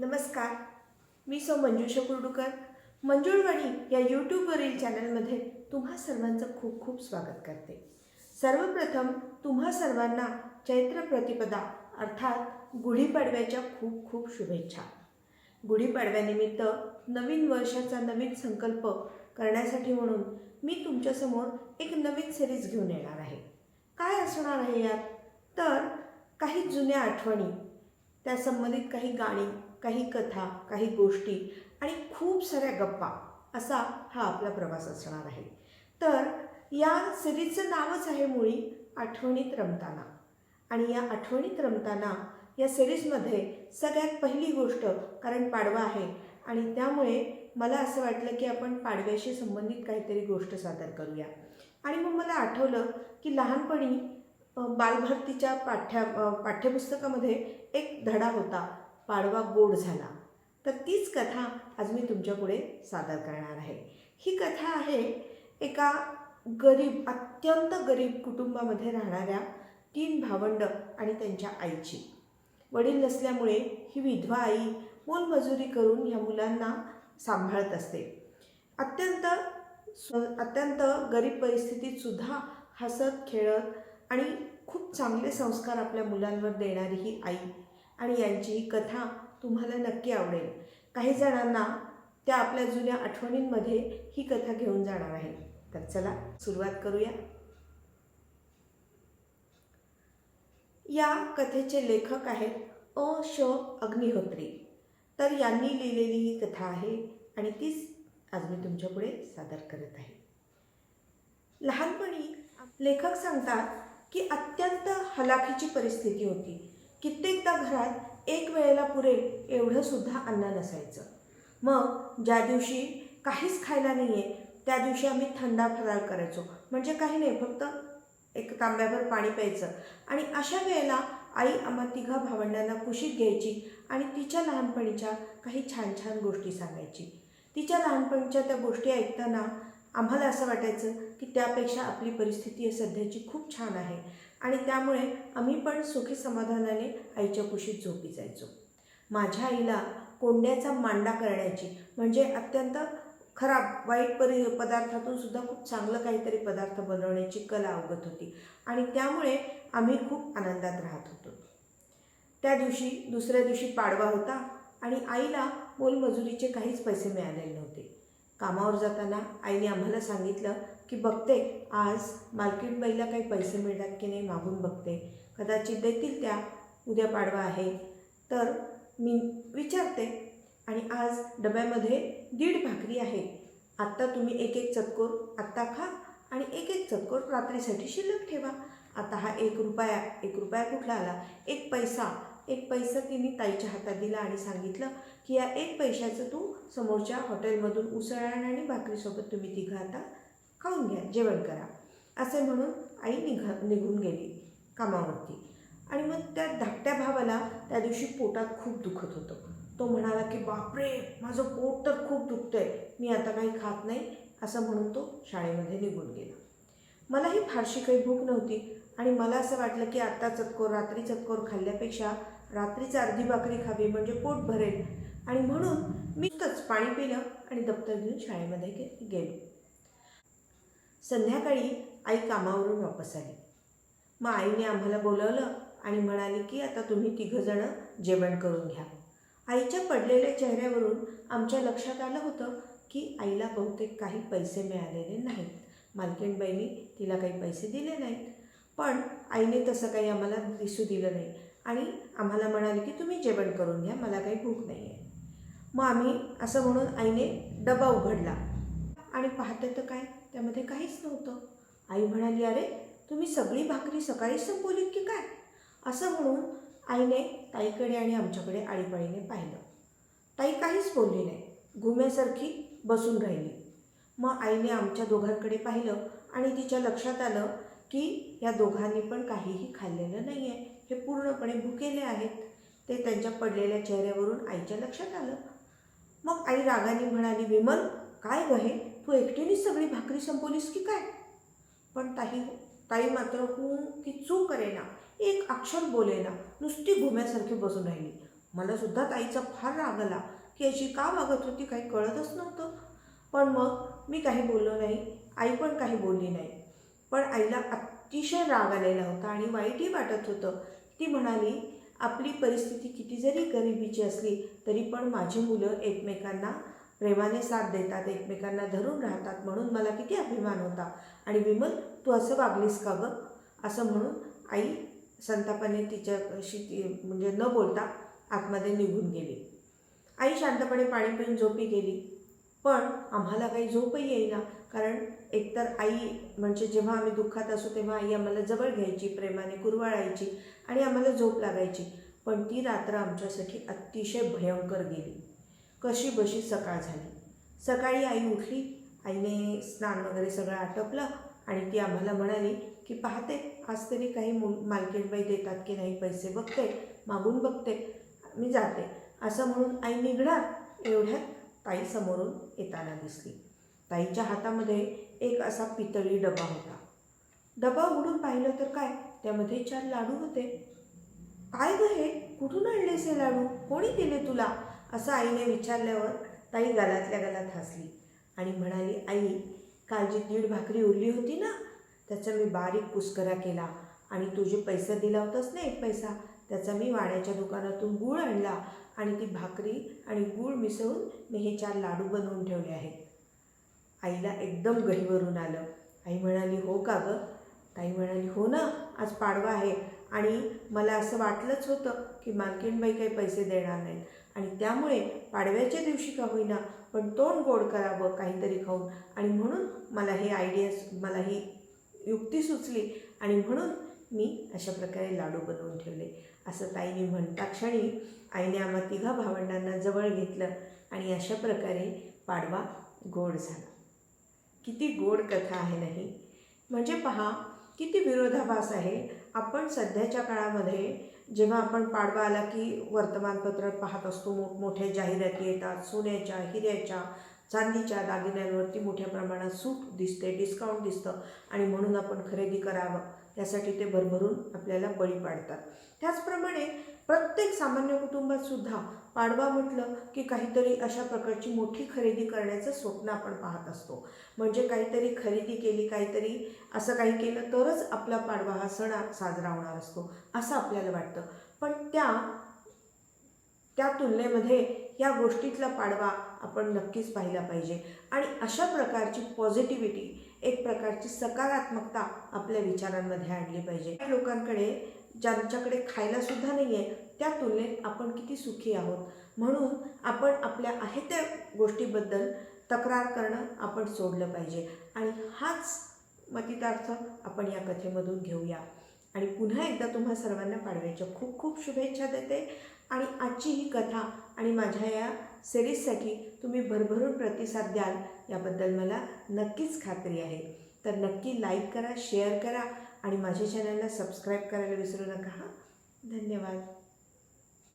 नमस्कार मी सौ मंजुषा कुर्डूकर. मंजुळवाणी या यूट्यूबवरील चॅनलमध्ये तुम्हा सर्वांचं खूप खूप स्वागत करते. सर्वप्रथम तुम्हा सर्वांना चैत्र प्रतिपदा अर्थात गुढीपाडव्याच्या खूप खूप शुभेच्छा. गुढीपाडव्यानिमित्त नवीन वर्षाचा नवीन संकल्प करण्यासाठी म्हणून मी तुमच्यासमोर एक नवीन सिरीज घेऊन येणार आहे. काय असणार आहे यात? तर काही जुन्या आठवणी त्या संबंधित काही गाणी काही कथा काही गोष्टी आणि खूप साऱ्या गप्पा असा हा आपला प्रवास असणार आहे. तर या सिरीजचं नावच आहे मुळी आठवणीत रमताना. आणि या आठवणीत रमताना या सिरीजमध्ये सगळ्यात पहिली गोष्ट कारण पाडवा आहे आणि त्यामुळे मला असं वाटलं की आपण पाडव्याशी संबंधित काहीतरी गोष्ट सादर करूया. आणि मग मला आठवलं की लहानपणी बालभारतीच्या पाठ्या पाठ्यपुस्तकामध्ये एक धडा होता. पाडवा गोड झाला. तर तीच कथा आज मी तुमच्यापुढे सादर करणार आहे. ही कथा आहे एका गरीब अत्यंत गरीब कुटुंबामध्ये राहणाऱ्या तीन भावंड आणि त्यांच्या आईची. वडील नसल्यामुळे ही विधवा आई मोलमजुरी करून ह्या मुलांना सांभाळत असते. अत्यंत स्व अत्यंत गरीब परिस्थितीत सुद्धा हसत खेळत आणि खूप चांगले संस्कार आपल्या मुलांवर देणारी ही आई आणि यांची ही कथा तुम्हाला नक्की आवडेल. काही जणांना त्या आपल्या जुन्या आठवणींमध्ये ही कथा घेऊन जाणार आहे. तर चला सुरुवात करूया. या कथेचे लेखक आहेत अ. श. अग्निहोत्री. तर यांनी लिहिलेली ही कथा आहे आणि तीच आज मी तुमच्यापुढे सादर करत आहे. लहानपणी लेखक सांगतात की अत्यंत हलाखीची परिस्थिती होती. कित्येकदा घरात एक वेळेला पुरेल एवढं सुद्धा अन्न नसायचं. मग ज्या दिवशी काहीच खायला नाही आहे त्या दिवशी आम्ही थंडा फराळ करायचो. म्हणजे काही नाही फक्त एक तांब्याभर पाणी प्यायचं. आणि अशा वेळेला आई आम्हा तिघा भावंडांना कुशीत घ्यायची आणि तिच्या लहानपणीच्या काही छान छान गोष्टी सांगायची. तिच्या लहानपणीच्या त्या गोष्टी ऐकताना आम्हाला असं वाटायचं की त्यापेक्षा आपली परिस्थिती आहे सध्याची खूप छान आहे. आणि त्यामुळे आम्ही पण सुखी समाधानाने आईच्या कुशीत झोपी जायचो. माझ्या आईला कोंड्याचा मांडा करण्याची म्हणजे अत्यंत खराब वाईट परि पदार्थातून सुद्धा खूप चांगलं काहीतरी पदार्थ बनवण्याची कला अवगत होती. आणि त्यामुळे आम्ही खूप आनंदात राहत होतो. त्या दिवशी दुसऱ्या दिवशी पाडवा होता आणि आईला मोलमजुरीचे काहीच पैसे मिळालेले नव्हते. कामावर जाताना आईने आम्हाला सांगितलं की बघते आज मालकीणबाईला काही पैसे मिळतात की नाही मागून बघते. कदाचित देतील त्या उद्या पाडवा आहे. तर मी विचारते. आणि आज डब्यामध्ये दीड भाकरी आहे. आत्ता तुम्ही एक एक चतकोर आत्ता खा आणि एक एक चतकोर रात्रीसाठी शिल्लक ठेवा. आता हा एक रुपया एक रुपया कुठला आला? एक पैसा. एक पैसा तिने ताईच्या हातात दिला आणि सांगितलं की या एक पैशाचं तू समोरच्या हॉटेलमधून उसळ आणि भाकरीसोबत तुम्ही तिघं आता खाऊन घ्या जेवण करा. असे म्हणून आई निघा निघून गेली कामावरती. आणि मग त्या धाकट्या भावाला त्या दिवशी पोटात खूप दुखत होतं. तो म्हणाला की बापरे माझं पोट तर खूप दुखतं आहे मी आता काही खात नाही. असं म्हणून तो शाळेमध्ये निघून गेला. मलाही फारशी काही भूक नव्हती आणि मला असं वाटलं की आत्ता चतकोर रात्री चतकोर खाल्ल्यापेक्षा रात्रीच अर्धी भाकरी खावी म्हणजे पोट भरेल. आणि म्हणून मी नुसतंच पाणी पिलं आणि दप्तर घेऊन शाळेमध्ये गे गेलो. संध्याकाळी आई कामावरून वापस आली. मग आईने आम्हाला बोलवलं आणि म्हणाली की आता तुम्ही तिघंजणं जेवण करून घ्या. आईच्या पडलेल्या चेहऱ्यावरून आमच्या लक्षात आलं होतं की आईला बहुतेक काही पैसे मिळालेले नाहीत. मालकीणबाईंनी तिला काही पैसे दिले नाहीत. पण आईने तसं काही आम्हाला दिसू दिलं नाही आणि आम्हाला म्हणाले की तुम्ही जेवण करून घ्या मला काही भूक नाही आहे मग आम्ही असं म्हणून आईने डबा उघडला. आणि पाहते तर काय? त्यामध्ये काहीच नव्हतं. आई म्हणाली अरे तुम्ही सगळी भाकरी सकाळीच संपवलीत की काय? असं म्हणून आईने ताईकडे आणि आमच्याकडे आळीपाळीने पाहिलं. ताई काहीच बोलली नाही. घुम्यासारखी बसून राहिली. मग आईने आमच्या दोघांकडे पाहिलं आणि तिच्या लक्षात आलं की या दोघांनी पण काहीही खाल्लेलं नाही आहे हे पूर्णपणे भुकेले आहेत. ते त्यांच्या पडलेल्या चेहऱ्यावरून आईच्या लक्षात आलं. मग आई रागाने म्हणाली विमल काय गहे तू एकटीनेच सगळी भाकरी संपवलीस की काय? पण ताई हो, ताई मात्र हूं की चूक करेना एक अक्षर बोलेना नुसती घुम्यासारखी बसून राहिली. मला सुद्धा ताईचा फार राग आला की अशी का वागत होती काही कळतच नव्हतं. पण मग मी काही बोललो नाही आई पण काही बोलली नाही. पण आईला अतिशय राग आलेला होता आणि वाईटही वाटत होतं. ती म्हणाली आपली परिस्थिती किती जरी गरिबीची असली तरी पण माझी मुलं एकमेकांना प्रेमाने साथ देतात एकमेकांना धरून राहतात म्हणून मला किती अभिमान होता. आणि विमल तू असं वागलीस का गं? असं म्हणून आई संतापाने तिच्याशी ती म्हणजे न बोलता आतमध्ये निघून गेली. आई शांतपणे पाणी पिऊन झोपी गेली. पण आम्हाला काही झोपही येईना कारण एकतर आई म्हणजे जेव्हा आम्ही दुःखात असू तेव्हा आई आम्हाला जवळ घ्यायची प्रेमाने कुरवाळायची आणि आम्हाला झोप लागायची. पण ती रात्र आमच्यासाठी अतिशय भयंकर गेली. कशी बशी सकाळ झाली? सकाळी आई उठली आईने स्नान वगैरे सगळं आटपलं आणि ती आम्हाला म्हणाली की पाहते आज तरी काही मु मालकीणबाई देतात की नाही पैसे बघते मागून बघते मी जाते. असं म्हणून आई निघणार एवढ्यात ताई समोरून येताना दिसली. ताईच्या हातामध्ये एक असा पितळी डबा होता. डबा उघडून पाहिलं तर काय त्यामध्ये चार लाडू होते. काय ग हे? कुठून आणलेस हे लाडू? कोणी दिले तुला? असं आईने विचारल्यावर ताई गालातल्या गालात हसली आणि म्हणाली आई काल जी दीड भाकरी उरली होती ना त्याचा मी बारीक पुस्करा केला आणि तू जे पैसा दिला होतास ना एक पैसा त्याचा मी वाण्याच्या दुकानातून गूळ आणला आणि ती भाकरी आणि गूळ मिसळून मी हे चार लाडू बनवून ठेवले आहेत. आईला एकदम गहीवरून आलं. आई म्हणाली हो का गं? ताई म्हणाली हो ना आज पाडवा आहे आणि मला असं वाटलंच होतं की मालकीणबाई काही पैसे देणार नाहीत. आणि त्यामुळे पाडव्याच्या दिवशी का होईना पण तोंड गोड करावं काहीतरी खाऊन. आणि म्हणून मला हे आयडिया मला ही युक्ती सुचली आणि म्हणून मी अशा प्रकारे लाडू बनवून ठेवले. असं ताईने म्हणता क्षणी आईने आम्हा तिघा भावंडांना जवळ घेतलं आणि अशा प्रकारे पाडवा गोड झाला. किती गोड कथा आहे नाही. म्हणजे पहा किती विरोधाभास आहे. आपण सध्याच्या काळामध्ये जेव्हा आपण पाडवा आला की वर्तमानपत्र पाहत असतो मोठमोठ्या जाहिराती येतात सोन्याच्या हिऱ्याच्या चांदीच्या दागिन्यांवरती मोठ्या प्रमाणात सूट दिसते डिस्काउंट दिसतं आणि म्हणून आपण खरेदी करावं. त्यासाठी ते भरभरून आपल्याला बळी पाडतात. त्याचप्रमाणे प्रत्येक सामान्य कुटुंबात सुद्धा पाडवा म्हटलं की काहीतरी अशा प्रकारची मोठी खरेदी करण्याचं स्वप्न आपण पाहत असतो. म्हणजे काहीतरी खरेदी केली काहीतरी असं काही केलं तरच आपला पाडवा हा सण साजरा होणार असतो असं आपल्याला वाटतं. पण त्या त्या तुलनेमध्ये या गोष्टीतला पाडवा आपण नक्कीच पाहिला पाहिजे. आणि अशा प्रकारची पॉझिटिव्हिटी एक प्रकारची सकारात्मकता आपल्या विचारांमध्ये आणली पाहिजे. लोकांकडे ज्यांच्याकडे खायला सुद्धा नाही आहे त्या तुलनेत आपण किती सुखी आहोत? म्हणून आपण आपल्या आहे त्या गोष्टीबद्दल तक्रार करणं आपण सोडलं पाहिजे. आणि हाच मतितार्थ आपण या कथेमधून घेऊया. आणि पुन्हा एकदा तुम्हा सर्वांना पाडव्याच्या खूप खूप शुभेच्छा देते. आणि आजची ही कथा आणि माझ्या या सिरीजसाठी तुम्ही भरभरून प्रतिसाद द्याल याबद्दल मला नक्कीच खात्री आहे. तर नक्की लाईक करा शेअर करा आणि माझ्या चॅनलला सबस्क्राईब करायला विसरू नका. हां धन्यवाद.